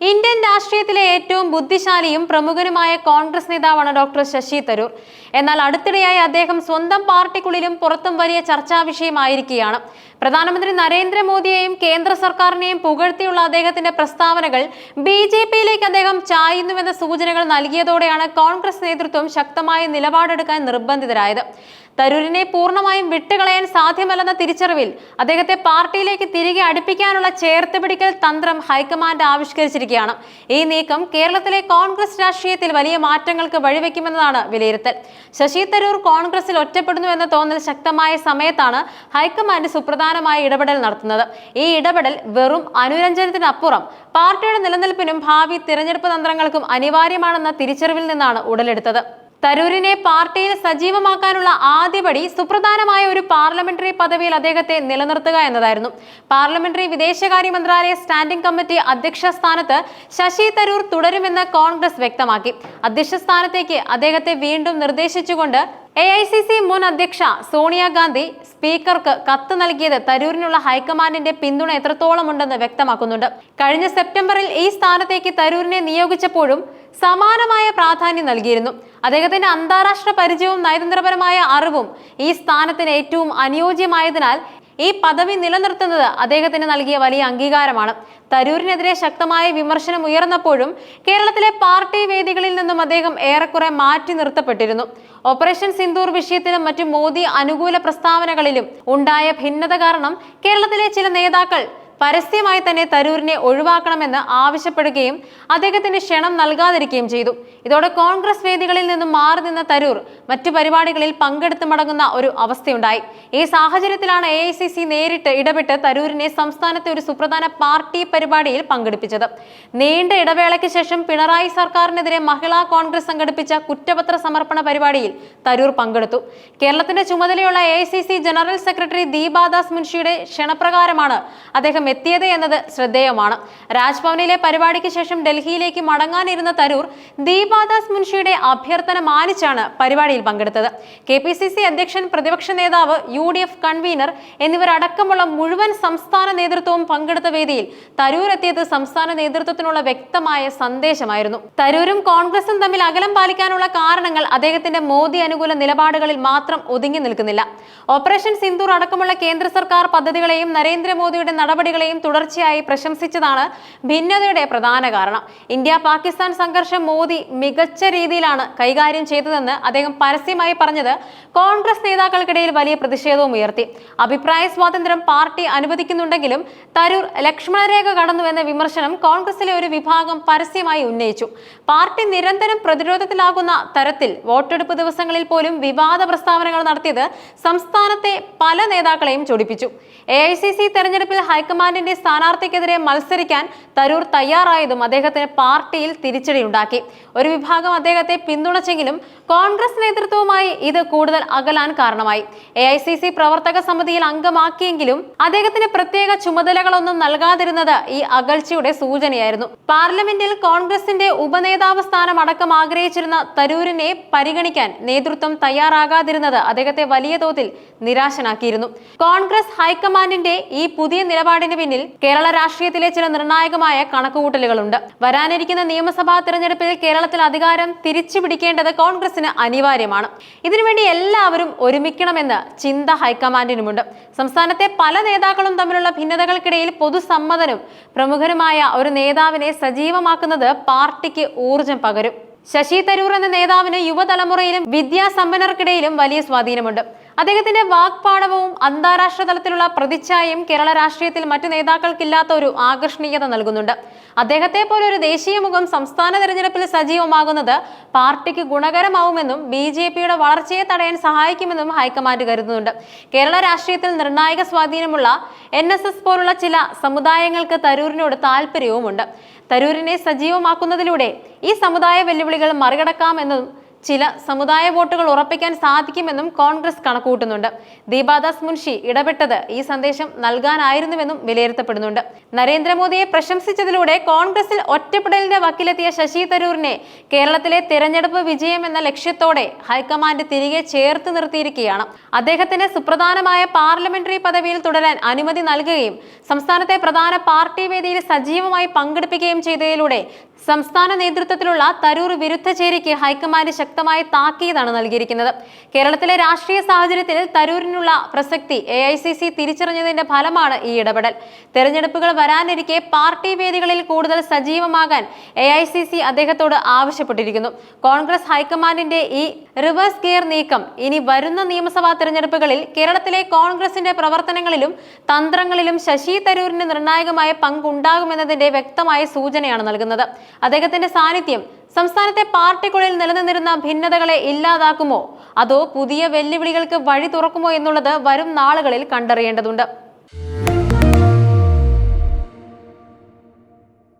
Indian രാഷ്ട്രീയത്തിലെ ഏറ്റവും ബുദ്ധിശാലിയും പ്രമുഖനുമായ കോൺഗ്രസ് നേതാവാണ് ഡോക്ടർ ശശി തരൂർ. എന്നാൽ അടുത്തിടെയായി അദ്ദേഹം സ്വന്തം പാർട്ടിക്കുള്ളിലും പുറത്തും വലിയ ചർച്ചാ വിഷയമായിരിക്കുകയാണ്. പ്രധാനമന്ത്രി നരേന്ദ്രമോദിയെയും കേന്ദ്ര സർക്കാരിനെയും പുകഴ്ത്തിയുള്ള അദ്ദേഹത്തിന്റെ പ്രസ്താവനകൾ ബി ജെ പിയിലേക്ക് അദ്ദേഹം ചായുന്നുവെന്ന സൂചനകൾ നൽകിയതോടെയാണ് കോൺഗ്രസ് നേതൃത്വം ശക്തമായ നിലപാടെടുക്കാൻ നിർബന്ധിതരായത്. തരൂരിനെ പൂർണമായും വിട്ടുകളയാൻ സാധ്യമല്ലെന്ന തിരിച്ചറിവിൽ അദ്ദേഹത്തെ പാർട്ടിയിലേക്ക് തിരികെ അടുപ്പിക്കാനുള്ള ചേർത്ത് പിടിക്കൽ തന്ത്രം ഹൈക്കമാൻഡ് ആവിഷ്കരിച്ചിരിക്കുകയാണ്. ഈ നീക്കം കേരളത്തിലെ കോൺഗ്രസ് രാഷ്ട്രീയത്തിൽ വലിയ മാറ്റങ്ങൾക്ക് വഴിവെക്കുമെന്നതാണ് വിലയിരുത്തൽ. ശശി തരൂർ കോൺഗ്രസിൽ ഒറ്റപ്പെടുന്നു എന്ന തോന്നൽ ശക്തമായ സമയത്താണ് ഹൈക്കമാൻഡ് സുപ്രധാനമായ ഇടപെടൽ നടത്തുന്നത്. ഈ ഇടപെടൽ വെറും അനുരഞ്ജനത്തിനപ്പുറം പാർട്ടിയുടെ നിലനിൽപ്പിനും ഭാവി തിരഞ്ഞെടുപ്പ് തന്ത്രങ്ങൾക്കും അനിവാര്യമാണെന്ന തിരിച്ചറിവിൽ നിന്നാണ് ഉടലെടുത്തത്. തരൂരിനെ പാർട്ടിയിൽ സജീവമാക്കാനുള്ള ആദ്യപടി സുപ്രധാനമായ ഒരു പാർലമെന്ററി പദവിയിൽ അദ്ദേഹത്തെ നിലനിർത്തുക എന്നതായിരുന്നു. പാർലമെന്ററി വിദേശകാര്യ മന്ത്രാലയ സ്റ്റാൻഡിംഗ് കമ്മിറ്റി അധ്യക്ഷ സ്ഥാനത്ത് ശശി തരൂർ തുടരുമെന്ന് കോൺഗ്രസ് വ്യക്തമാക്കി. അധ്യക്ഷ സ്ഥാനത്തേക്ക് അദ്ദേഹത്തെ വീണ്ടും നിർദ്ദേശിച്ചുകൊണ്ട് എ ഐ സി സി മുൻ അധ്യക്ഷ സോണിയാഗാന്ധി സ്പീക്കർക്ക് കത്ത് നൽകിയത് തരൂരിനുള്ള ഹൈക്കമാൻഡിന്റെ പിന്തുണ എത്രത്തോളമുണ്ടെന്ന് വ്യക്തമാക്കുന്നുണ്ട്. കഴിഞ്ഞ സെപ്റ്റംബറിൽ ഈ സ്ഥാനത്തേക്ക് തരൂരിനെ നിയോഗിച്ചപ്പോഴും സമാനമായ പ്രാധാന്യം നൽകിയിരുന്നു. അദ്ദേഹത്തിന്റെ അന്താരാഷ്ട്ര പരിചയവും നയതന്ത്രപരമായ അറിവും ഈ സ്ഥാനത്തിന് ഏറ്റവും അനുയോജ്യമായതിനാൽ ഈ പദവി നിലനിർത്തുന്നത് അദ്ദേഹത്തിന് നൽകിയ വലിയ അംഗീകാരമാണ്. തരൂരിനെതിരെ ശക്തമായ വിമർശനം ഉയർന്നപ്പോഴും കേരളത്തിലെ പാർട്ടി വേദികളിൽ നിന്നും അദ്ദേഹം ഏറെക്കുറെ മാറ്റി നിർത്തപ്പെട്ടിരുന്നു. ഓപ്പറേഷൻ സിന്ദൂർ വിഷയത്തിലും മറ്റു മോദി അനുകൂല പ്രസ്താവനകളിലും ഉണ്ടായ ഭിന്നത കാരണം കേരളത്തിലെ ചില നേതാക്കൾ പരസ്യമായി തന്നെ തരൂരിനെ ഒഴിവാക്കണമെന്ന് ആവശ്യപ്പെടുകയും അദ്ദേഹത്തിന് ക്ഷണം നൽകാതിരിക്കുകയും ചെയ്തു. ഇതോടെ കോൺഗ്രസ് വേദികളിൽ നിന്നും മാറി നിന്ന തരൂർ മറ്റു പരിപാടികളിൽ പങ്കെടുത്ത് മടങ്ങുന്ന ഒരു അവസ്ഥയുണ്ടായി. ഈ സാഹചര്യത്തിലാണ് എ നേരിട്ട് ഇടപെട്ട് തരൂരിനെ സംസ്ഥാനത്തെ ഒരു സുപ്രധാന പാർട്ടി പരിപാടിയിൽ പങ്കെടുപ്പിച്ചത്. നീണ്ട ഇടവേളയ്ക്ക് ശേഷം പിണറായി സർക്കാരിനെതിരെ മഹിളാ കോൺഗ്രസ് സംഘടിപ്പിച്ച കുറ്റപത്ര സമർപ്പണ പരിപാടിയിൽ തരൂർ പങ്കെടുത്തു. കേരളത്തിന്റെ ചുമതലയുള്ള എ ജനറൽ സെക്രട്ടറി ദീപാദാസ് മുൻഷിയുടെ ക്ഷണപ്രകാരമാണ് അദ്ദേഹം എത്തിയത് എന്നത് ശ്രദ്ധേയമാണ്. രാജ്ഭവനിലെ പരിപാടിക്ക് ശേഷം ഡൽഹിയിലേക്ക് മടങ്ങാനിരുന്ന തരൂർ ദീപാദാസ് മുൻഷിയുടെ അഭ്യർത്ഥന മാനിച്ചാണ് പരിപാടിയിൽ പങ്കെടുത്തത്. കെ പി സി സി അധ്യക്ഷൻ പ്രതിപക്ഷ നേതാവ് യു ഡി എഫ് കൺവീനർ എന്നിവരടക്കമുള്ള മുഴുവൻ സംസ്ഥാന നേതൃത്വവും പങ്കെടുത്ത വേദിയിൽ തരൂർ എത്തിയത് സംസ്ഥാന നേതൃത്വത്തിനുള്ള വ്യക്തമായ സന്ദേശമായിരുന്നു. തരൂരും കോൺഗ്രസും തമ്മിൽ അകലം പാലിക്കാനുള്ള കാരണങ്ങൾ അദ്ദേഹത്തിന്റെ മോദി അനുകൂല നിലപാടുകളിൽ മാത്രം ഒതുങ്ങി നിൽക്കുന്നില്ല. ഓപ്പറേഷൻ സിന്ദൂർ അടക്കമുള്ള കേന്ദ്ര സർക്കാർ പദ്ധതികളെയും നരേന്ദ്രമോദിയുടെ നടപടികളെയും തുടർച്ചയായി പ്രശംസിച്ചതാണ് ഭിന്നതയുടെ പ്രധാന കാരണം. ഇന്ത്യ പാകിസ്ഥാൻ സംഘർഷം മോദി മികച്ച രീതിയിലാണ് കൈകാര്യം ചെയ്തതെന്ന് അദ്ദേഹം പരസ്യമായി പറഞ്ഞത് കോൺഗ്രസ് നേതാക്കൾക്കിടയിൽ വലിയ പ്രതിഷേധവും ഉയർത്തി. അഭിപ്രായ സ്വാതന്ത്ര്യം പാർട്ടി അനുവദിക്കുന്നുണ്ടെങ്കിലും തരൂർ ലക്ഷ്മണരേഖ കടന്നുവെന്ന വിമർശനം കോൺഗ്രസിലെ ഒരു വിഭാഗം പരസ്യമായി ഉന്നയിച്ചു. പാർട്ടി നിരന്തരം പ്രതിരോധത്തിലാകുന്ന തരത്തിൽ വോട്ടെടുപ്പ് ദിവസങ്ങളിൽ പോലും വിവാദ പ്രസ്താവനകൾ നടത്തിയത് സംസ്ഥാനത്തെ പല നേതാക്കളെയും ചൊടിപ്പിച്ചു. എ ഐ സി സി തെരഞ്ഞെടുപ്പിൽ ഹൈക്കമാൻഡിന്റെ സ്ഥാനാർത്ഥിക്കെതിരെ മത്സരിക്കാൻ തരൂർ തയ്യാറായതും അദ്ദേഹത്തിന് പാർട്ടിയിൽ തിരിച്ചടിയുണ്ടാക്കി ഒരു വിഭാഗം അദ്ദേഹത്തെ പിന്തുണച്ചെങ്കിലും കോൺഗ്രസ് നേതൃത്വവുമായി ഇത് കൂടുതൽ അകലാൻ കാരണമായി. എ പ്രവർത്തക സമിതിയിൽ അംഗമാക്കിയെങ്കിലും അദ്ദേഹത്തിന് പ്രത്യേക ചുമതലകളൊന്നും നൽകാതിരുന്നത് ഈ അകൽച്ചയുടെ സൂചനയായിരുന്നു. പാർലമെന്റിൽ കോൺഗ്രസിന്റെ ഉപനേതാവ് സ്ഥാനം അടക്കം ആഗ്രഹിച്ചിരുന്ന തരൂരിനെ പരിഗണിക്കാൻ നേതൃത്വം തയ്യാറാകാതിരുന്നത് അദ്ദേഹത്തെ വലിയ തോതിൽ നിരാശനാക്കിയിരുന്നു. കോൺഗ്രസ് ഹൈക്കമാൻഡിന്റെ ഈ പുതിയ നിലപാടിന് പിന്നിൽ കേരള രാഷ്ട്രീയത്തിലെ ചില നിർണായകമായ കണക്കുകൂട്ടലുകളുണ്ട്. വരാനിരിക്കുന്ന നിയമസഭാ തെരഞ്ഞെടുപ്പിൽ കേരളത്തിൽ അധികാരം തിരിച്ചു പിടിക്കേണ്ടത് കോൺഗ്രസിന് അനിവാര്യമാണ്. ഇതിനുവേണ്ടി എല്ലാവരും ഒരുമിക്കണമെന്ന് ചിന്ത ഹൈക്കമാൻഡിനുമുണ്ട്. സംസ്ഥാനത്തെ പല നേതാക്കളും തമ്മിലുള്ള ഭിന്നതകൾക്കിടയിൽ പൊതുസമ്മതനും പ്രമുഖരുമായ ഒരു നേതാവിനെ സജീവമാക്കുന്നത് പാർട്ടിക്ക് ഊർജം പകരും. ശശി തരൂർ എന്ന നേതാവിന് യുവതലമുറയിലും വിദ്യാസമ്പന്നർക്കിടയിലും വലിയ സ്വാധീനമുണ്ട്. അദ്ദേഹത്തിന്റെ വാക്പാടവവും അന്താരാഷ്ട്ര തലത്തിലുള്ള പ്രതിച്ഛായയും കേരള രാഷ്ട്രീയത്തിൽ മറ്റു നേതാക്കൾക്കില്ലാത്ത ഒരു ആകർഷണീയത നൽകുന്നുണ്ട്. അദ്ദേഹത്തെ പോലെ ഒരു ദേശീയ മുഖം സംസ്ഥാന തെരഞ്ഞെടുപ്പിൽ സജീവമാകുന്നത് പാർട്ടിക്ക് ഗുണകരമാവുമെന്നും ബി ജെ പിയുടെ വളർച്ചയെ തടയാൻ സഹായിക്കുമെന്നും ഹൈക്കമാൻഡ് കരുതുന്നുണ്ട്. കേരള രാഷ്ട്രീയത്തിൽ നിർണായക സ്വാധീനമുള്ള എൻ എസ് എസ് പോലുള്ള ചില സമുദായങ്ങൾക്ക് തരൂരിനോട് താല്പര്യവുമുണ്ട് തരൂരിനെ സജീവമാക്കുന്നതിലൂടെ ഈ സമുദായ വെല്ലുവിളികൾ മറികടക്കാമെന്നും ചില സമുദായ വോട്ടുകൾ ഉറപ്പിക്കാൻ സാധിക്കുമെന്നും കോൺഗ്രസ് കണക്കുകൂട്ടുന്നുണ്ട്. ദീപാദാസ് മുൻഷി ഇടപെട്ടത് ഈ സന്ദേശം നൽകാനായിരുന്നുവെന്നും വിലയിരുത്തപ്പെടുന്നുണ്ട്. നരേന്ദ്രമോദിയെ പ്രശംസിച്ചതിലൂടെ കോൺഗ്രസിൽ ഒറ്റപ്പെടലിന്റെ വക്കിലെത്തിയ ശശി തരൂരിനെ കേരളത്തിലെ തെരഞ്ഞെടുപ്പ് വിജയം എന്ന ലക്ഷ്യത്തോടെ ഹൈക്കമാൻഡ് തിരികെ ചേർത്ത് നിർത്തിയിരിക്കുകയാണ്. അദ്ദേഹത്തിന് സുപ്രധാനമായ പാർലമെന്ററി പദവിയിൽ തുടരാൻ അനുമതി നൽകുകയും സംസ്ഥാനത്തെ പ്രധാന പാർട്ടി വേദിയിൽ സജീവമായി പങ്കെടുപ്പിക്കുകയും ചെയ്തതിലൂടെ സംസ്ഥാന നേതൃത്വത്തിലുള്ള തരൂർ വിരുദ്ധ ചേരിക്ക് ഹൈക്കമാൻഡ് ശക്തമായ താക്കീതാണ് നൽകിയിരിക്കുന്നത്. കേരളത്തിലെ രാഷ്ട്രീയ സാഹചര്യത്തിൽ തരൂരിനുള്ള പ്രസക്തി എ ഐ സി സി തിരിച്ചറിഞ്ഞതിന്റെ ഫലമാണ് ഈ ഇടപെടൽ. തെരഞ്ഞെടുപ്പുകൾ വരാനിരിക്കെ പാർട്ടി വേദികളിൽ കൂടുതൽ സജീവമാകാൻ എ ഐ സി സി അദ്ദേഹത്തോട് ആവശ്യപ്പെട്ടിരിക്കുന്നു. കോൺഗ്രസ് ഹൈക്കമാൻഡിന്റെ ഈ റിവേഴ്സ് ഗിയർ നീക്കം ഇനി വരുന്ന നിയമസഭാ തെരഞ്ഞെടുപ്പുകളിൽ കേരളത്തിലെ കോൺഗ്രസിന്റെ പ്രവർത്തനങ്ങളിലും തന്ത്രങ്ങളിലും ശശി തരൂരിന് നിർണായകമായ പങ്കുണ്ടാകുമെന്നതിന്റെ വ്യക്തമായ സൂചനയാണ് നൽകുന്നത്. അദ്ദേഹത്തിന്റെ സാന്നിധ്യം സംസ്ഥാനത്തെ പാർട്ടിക്കുള്ളിൽ നിലനിന്നിരുന്ന ഭിന്നതകളെ ഇല്ലാതാക്കുമോ? അതോ പുതിയ വെല്ലുവിളികൾക്ക് വഴി തുറക്കുമോ എന്നുള്ളത് വരും നാളുകളിൽ കണ്ടറിയേണ്ടതുണ്ട്.